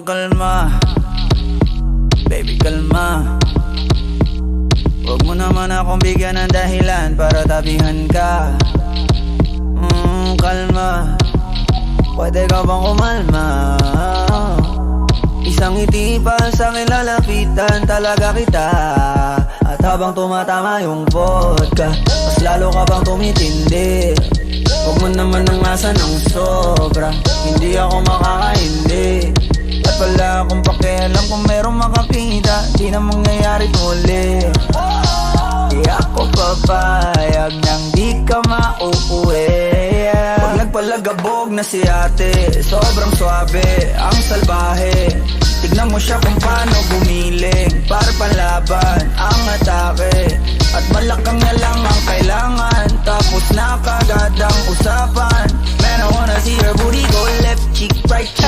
Kalma. Baby, kalma. Huwag mo naman akong bigyan ng dahilan Para tabihan ka. Mm, kalma. Pwede ka bang kumalma? Isang ngiti pa sa akin lalapitan talaga kita. At habang tumatama yung vodka Mas lalo ka bang tumitindi? Huwag mo naman nang asa ng sobra. Hindi ako makakaindi At wala akong pakialam kung merong makakita Di na mangyayari muli. Di ako papayag nang di ka mauuwi. Pag nagpalagabog na si ate Sobrang swabe, ang salbahe. Tignan mo siya kung paano gumiling Para panlaban ang atake. At malakang na lang ang kailangan